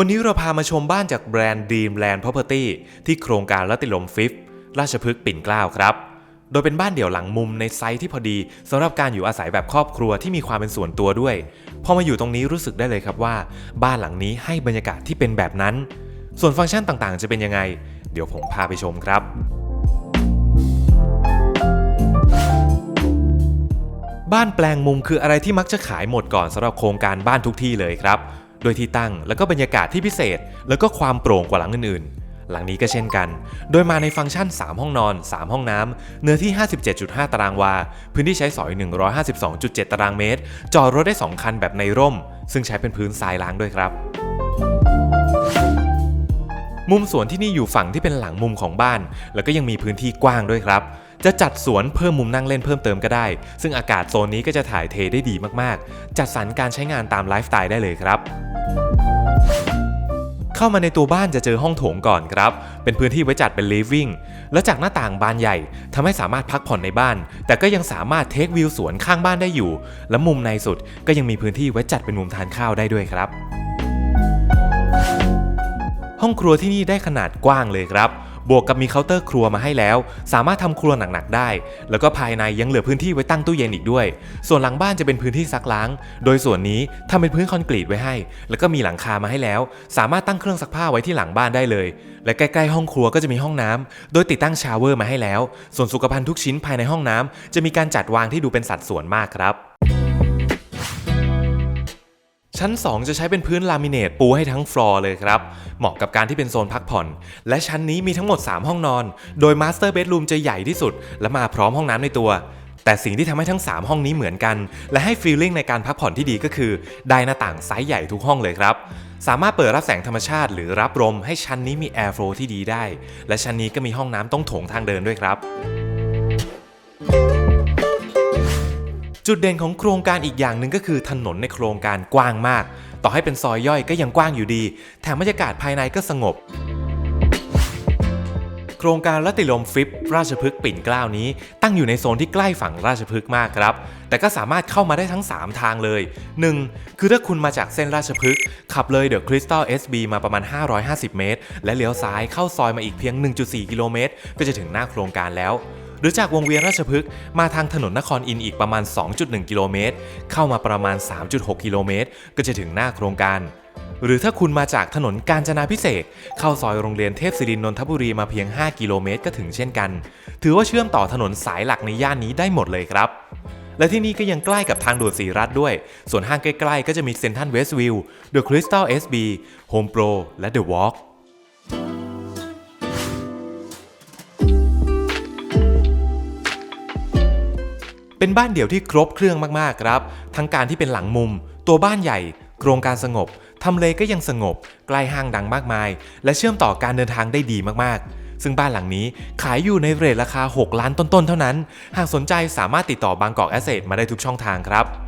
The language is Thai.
วันนี้เราพามาชมบ้านจากแบรนด์ Dreamland Property ที่โครงการรัติลมฟิฟราชพฤกษ์ปิ่นเกล้าครับ โดยเป็นบ้านเดี่ยวหลังมุมในไซส์ที่พอดีสำหรับการอยู่อาศัยแบบครอบครัวที่มีความเป็นส่วนตัวด้วย พอมาอยู่ตรงนี้รู้สึกได้เลยครับว่า บ้านหลังนี้ให้บรรยากาศที่เป็นแบบนั้น ส่วนฟังก์ชันต่างๆ จะเป็นยังไง เดี๋ยวผมพาไปชมครับบ้านแปลงมุมคืออะไรที่มักจะขายหมดก่อนสำหรับโครงการบ้านทุกที่เลยครับ โดยที่ตั้งแล้วก็บรรยากาศที่พิเศษ แล้วก็ความโปร่งกว่าหลังอื่นๆ หลังนี้ก็เช่นกัน โดยมาในฟังก์ชัน 3 ห้องนอน 3 ห้องน้ำ เนื้อที่ 57.5 ตารางวา พื้นที่ใช้สอย 152.7 ตารางเมตร จอดรถได้ 2 คันแบบในร่ม ซึ่งใช้เป็นพื้นทรายล้างด้วยครับมุมสวนที่นี่อยู่ฝั่งที่เป็นหลังมุมของบ้าน แล้วก็ยังมีพื้นที่กว้างด้วยครับ จะจัดสวนเพิ่มมุมนั่งเล่นเพิ่มเติมก็ได้ ซึ่งอากาศโซนนี้ก็จะถ่ายเทได้ดีมากๆ จัดสรรการใช้งานตามไลฟ์สไตล์ได้เลยครับเข้ามาในตัวบ้านจะเจอห้องโถงก่อนครับ เป็นพื้นที่ไว้จัดเป็น living แล้วจากหน้าต่างบานใหญ่ทำให้สามารถพักผ่อนในบ้าน แต่ก็ยังสามารถเทควิวสวนข้างบ้านได้อยู่ และมุมในสุดก็ยังมีพื้นที่ไว้จัดเป็นมุมทานข้าวได้ด้วยครับ ห้องครัวที่นี่ได้ขนาดกว้างเลยครับ บวกกับมีเคาน์เตอร์ครัวมาให้แล้ว สามารถทำครัวหนักๆได้ แล้วก็ภายในยังเหลือพื้นที่ไว้ตั้งตู้เย็นอีกด้วย ส่วนหลังบ้านจะเป็นพื้นที่ซักล้าง โดยส่วนนี้ทำเป็นพื้นคอนกรีตไว้ให้ แล้วก็มีหลังคามาให้แล้ว สามารถตั้งเครื่องซักผ้าไว้ที่หลังบ้านได้เลย และใกล้ๆห้องครัวก็จะมีห้องน้ำโดยติดตั้งชาวเวอร์มาให้แล้ว ส่วนสุขภัณฑ์ทุกชิ้นภายในห้องน้ำจะมีการจัดวางที่ดูเป็นสัดส่วนมากครับ ชั้น 2 จะใช้เป็นพื้นลามิเนตปูให้ทั้งฟลอร์เลยครับ เหมาะกับการที่เป็นโซนพักผ่อน และชั้นนี้มีทั้งหมด 3 ห้องนอน โดยมาสเตอร์เบดรูมจะใหญ่ที่สุด และมาพร้อมห้องน้ำในตัว แต่สิ่งที่ทำให้ทั้ง 3 ห้องนี้เหมือนกัน และให้ฟีลลิ่งในการพักผ่อนที่ดีก็คือได้หน้าต่างไซส์ใหญ่ทุกห้องเลยครับสามารถเปิดรับแสงธรรมชาติ หรือรับลมให้ชั้นนี้มีแอร์โฟลที่ดีได้ และชั้นนี้ก็มีห้องน้ำต้องโถงทางเดินด้วยครับ จุดเด่นของโครงการอีกอย่างหนึ่งก็คือถนนในโครงการกว้างมาก ต่อให้เป็นซอยย่อยก็ยังกว้างอยู่ดี แถมบรรยากาศภายในก็สงบ โครงการรัติลมฟิปราชพฤกษ์ปิ่นเกล้านี้ ตั้งอยู่ในโซนที่ใกล้ฝั่งราชพฤกษ์มากครับ แต่ก็สามารถเข้ามาได้ทั้ง 3 ทางเลย 1. คือถ้าคุณมาจากเส้นราชพฤกษ์ขับเลยเดอะคริสตัล SB มาประมาณ 550 เมตร และเลี้ยวซ้ายเข้าซอยมาอีกเพียง 1.4 กิโลเมตรก็จะถึงหน้าโครงการแล้ว หรือจากวงเวียนราชพฤกษ์มาทางถนนนครอินอีกประมาณ 2.1 กิโลเมตร เข้ามาประมาณ 3.6 กิโลเมตร ก็จะถึงหน้าโครงการ หรือถ้าคุณมาจากถนนกาญจนาพิเศษ เข้าซอยโรงเรียนเทพศิรินนนทบุรีมาเพียง 5 กิโลเมตร ก็ถึงเช่นกัน ถือว่าเชื่อมต่อถนนสายหลักในย่านนี้ได้หมดเลยครับและที่นี่ก็ยังใกล้กับทางด่วนสีรัฐด้วย ส่วนห้างใกล้ๆ ก็จะมีเซ็นทรัลเวสต์วิวเดอะคริสตัล SB Home Pro และ The Walk เป็นบ้านเดี่ยวที่ครบเครื่องมากๆครับ ทั้งการที่เป็นหลังมุม ตัวบ้านใหญ่ โครงการสงบ ทำเลก็ยังสงบ ใกล้ห้างดังมากมาย และเชื่อมต่อการเดินทางได้ดีมากๆ ซึ่งบ้านหลังนี้ขายอยู่ในเรทราคา 6 ล้านต้นๆ เท่านั้น หากสนใจสามารถติดต่อบางกอกแอสเซทมาได้ทุกช่องทางครับ